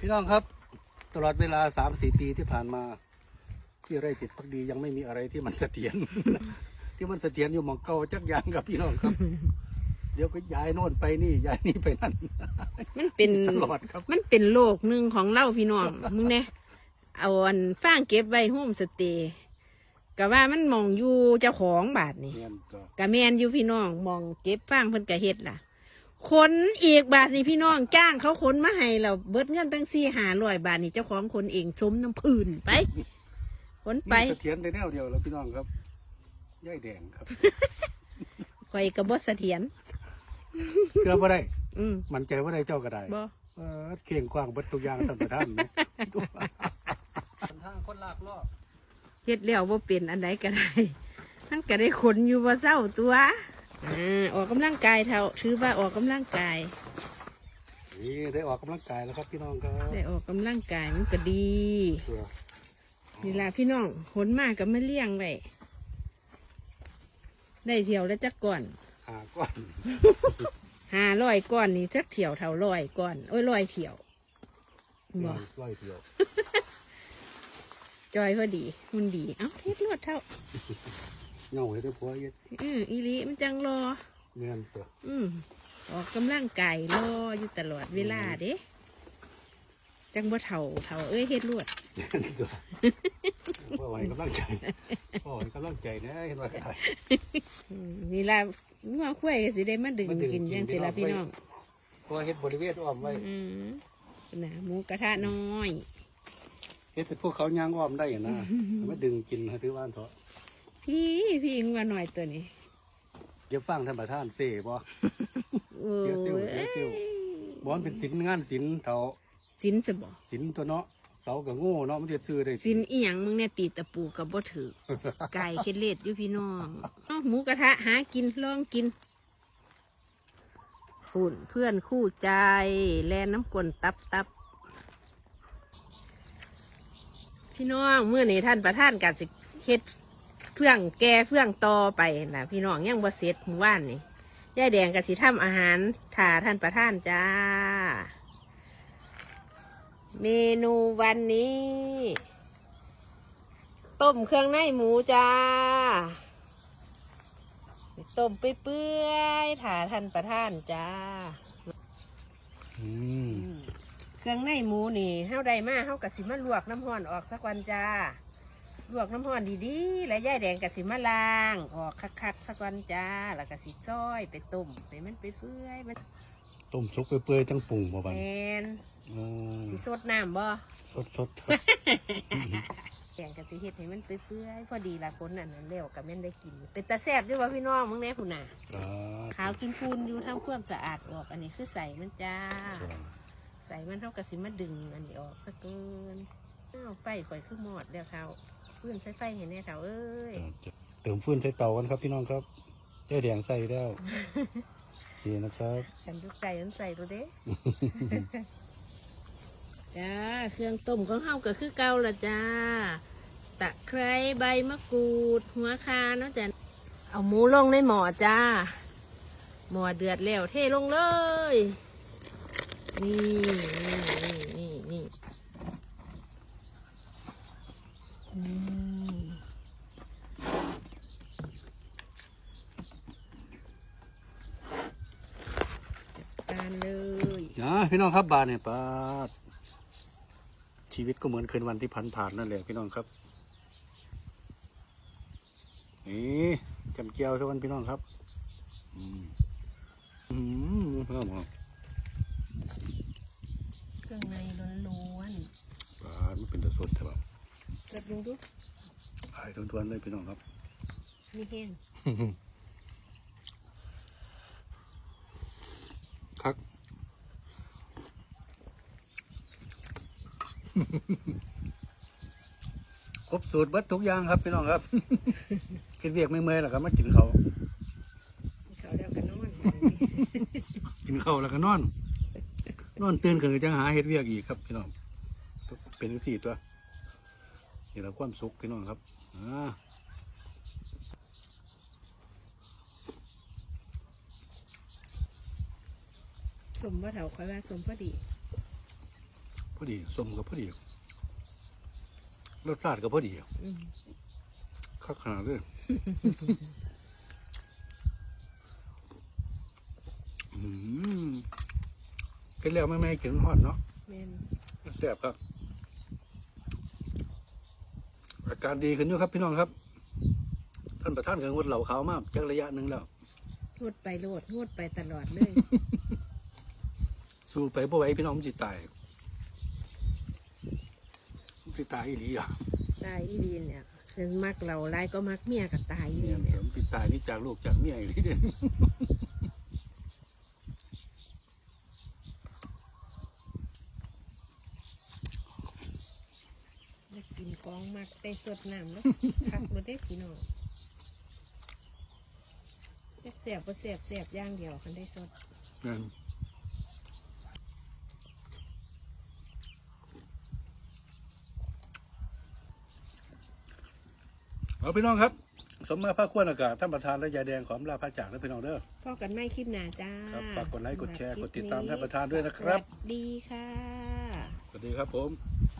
พี่น้องครับ ตลอดเวลาสามสี่ปีที่ผ่านมา ที่ไร่จิตพักดียังไม่มีอะไรที่มันเสถียร ที่มันเสถียรอยู่หมองเก่าจักอย่างครับพี่น้องครับ เดี๋ยวก็ย้ายโน่นไปนี่ย้ายนี่ไปนั่น มันเป็นตลอดครับ มันเป็นโลกหนึ่งของเล่าพี่น้อง มึงเนี่ยเอาอันฟางเก็บไว้โฮมสเตย์ก็ว่ามันมองอยู่เจ้าของบาทนี่เงินก็ กะแมนอยู่พี่น้องมองเก็บฟางเพิ่นกะเฮ็ดล่ะ ขนอีกบาทนี่พี่น้องจ้างเขาขนมาให้เราเบิดเงินตั้งสี่หาร้อยบาทนี่เจ้าของคนเองสมน้ำพื้นไปขนไปมีเสถียรในแนวเดียวแล้วพี่น้องครับย่ายแดงครับข่อยกระบดเสถียรเชื่อว่าได้อืมมันใจว่าได้เจ้าก็ได้บ่เออเข่งกว้างเบัดทุกอย่างท่านประธานนะทางคนลากล้อเฮ็ดแล้วบ่เป็นอันใดก็ได้มันก็ได้ขนอยู่บ่เศร้าตัว อ่าออกกำลังกายเท่าถือว่าออกกำลังกาย นี่ได้ออกกำลังกายแล้วครับพี่น้องครับได้ออกกำลังกายมันก็ดีตัวนี่ล่ะพี่น้องขนมากก็มาเลี้ยงไว้ได้เที่ยวแล้วจักก่อนหาก้อนห้าร้อยก้อนนี่จักเที่ยวเท่าร้อยก้อนโอ้ยร้อยเที่ยวบ่ร้อยเดียวจอยพอดีมันดี เอ้าเฮ็ดรวดเท่า เงาให้ได้ผัวเย็ดอืออีหลีมันจังรอเงินตัวอืมออกกำลังกายรออยู่ตลอดเวลาเด้จังบ่เท่าเท่าเอ้ยเฮ็ดรวดเงินตัวพ่อไหวกำลังใจพ่อไหวกำลังใจนะเห็นว่าได้อืมนี่ล่ะงัวควายก็สิได้มาดึงมาดึงกินกินจังสิล่ะพี่พี่น้น้อองงเพราะว่าเฮ็ดบริเวณอ้อมไว้อืมนะหมูกระทะน้อย เฮ็ดให้พวกเขาย่างอ้อมได้อะนะมาดึงกินให้ถือว่าอันเถอะ พี่พี่งัวหน่อยตัวนี้เดี๋ยวฟังท่านประธานเซ่บ่โอ้เสียซิ่วเสียซิ่วบ่มันเป็นศิลงานศิลเถาสินสบ่ศิลตัวเนาะเสากับโง่เนาะมันจะซื้อได้สินอีหยังมึงเนี่ยตีตะปูกับบ่ถือไก่เคล็ดเล็ดอยู่พี่น้องเอ้าหมูกระทะหากินลองกินฝุ่นเพื่อนคู่ใจ แลน้ำกลนตับตับพี่น้องเมื่อนี้ท่านประธานกัสิเฮ็ด เพื่องแกเพื่องต่อไปนะพี่น้องยังบ่เสร็จหมู่บ้านนี่ยายแดงกัสิทำอาหารถ่าท่านประธานจ้า เมนูวันนี้ ต้มเครื่องในหมูจ้า ต้มเปื่อยๆถ่าท่านประธานจ้าอืมเครื่องในหมูนี่เฮาได้มาเฮากะสิมาลวกน้ำห้อนออกสักวันจ้า ลวกน้ำห้อนดีๆ แล้วย่ายแดงกะสิมาล้าง ออกคักๆสักวันจ้า แล้วกะสิจ้อยไปต้มไปมันไปเปื่อยๆมันต้มสุกเปื่อยๆจังปรุงบ่บัดแมนอืมสิสดน้ำบ่สดๆครับแกงกะสิเฮ็ดให้มันไปเปื่อยๆพอดีละคนอันนั้นเร็วกับแม่นได้กิน เป็นตาแซ่บด้วยวะพี่น้องมึงแน่คุณน่ะครับขาวกินคูนอยู่ทำความสะอาดออก อันนี้คือใส่มันจ้า ใส่มันเท่ากับสิมาดึงอันนี้ออกสักเกินอ้าวไฟข่อยคือหมอดแล้วเขา ฟื้นไฟไฟเห็นแน่เขาเอ้ยเติมฟืนใส่เตากันครับพี่น้องครับเจ้าแดงใส่แล้วโอเคนะครับฉันยุกไก่ฉันใส่ดูเด้จ้าเครื่องต้มของเฮาก็คือเก่าละจ้าตะไคร้ใบมะกรูด หัวคาเนาะจ้ะเอาหมูลงในหม้อจ้าหม้อเดือดแล้วเทลงเลย นี่นี่นี่จัดการเลย นะพี่น้องครับบาทเนี่ยปาดชีวิตก็เหมือนคืนวันที่ผ่านผ่านๆนั่นแหละพี่น้องครับนี่จำเกียวทุกวันพี่น้องครับ อืมอืมครับผมเครื่องในล้วนปาดมันเป็นตะสดใช่ป่ะๆจับดูดูขายทุนๆเลยพี่น้องครับนี่เห็นครั ครบสูตรเบัดทุกอย่างครับพี่น้องครับกินเวียกไม่เมื่อยหรอกครับมากินเขาวเขาเดียวกันนอนกินข้าวแล้วก็นอน นอนตื่นขึ้นก็จังหาเฮ็ดเวียกอีกครับพี่น้องเป็นจังสี่ตัวนี่เราความสุขพี่น้องครับอ่าสมว่าเถาคอยว่าสมพอดีพ อดีสมกับพอดีรสชาติก็พอดีอืมคักขนาดเลยอืมเป็นแล้วไม่ไม่กินหอนเนาะแม่นแซ่บครับ อาการดีขึ้นอยู่ครับพี่น้องครับ ท่านประธานกับงดเหล่าขาวมากจักระยะหนึ่งแล้วงดไปโลดงดไปตลอดเลย สู้ไปบ่ไหวพี่น้องมันจิตาย มันจิตายอีหลีอะตายอีลีเนี่ยคือมักเราไล่ก็มักเมียกับตายอีลีเนี่ยเนี่ยมันจิตายนี่จากลูกจากเมียอีหลีเด่นได้กินกองมักได้สดน้ำแล้ว คักรถได้พี่น้องจักแสบก็แสบแสบอย่างเดียวคันได้สด นั่น เอาพี่น้องครับ สมมาพระควรอากาศท่านประธานและยายแดงขอมลาพระจากและพี่น้องเด้อพอกันไม่คลิปหนาจ้าครับฝากกดไลค์กดแชร์สำหกบดติดตามคลิท่านประธานด้วยนะครับ สวัสดีค่ะ สวัสดีครับผมส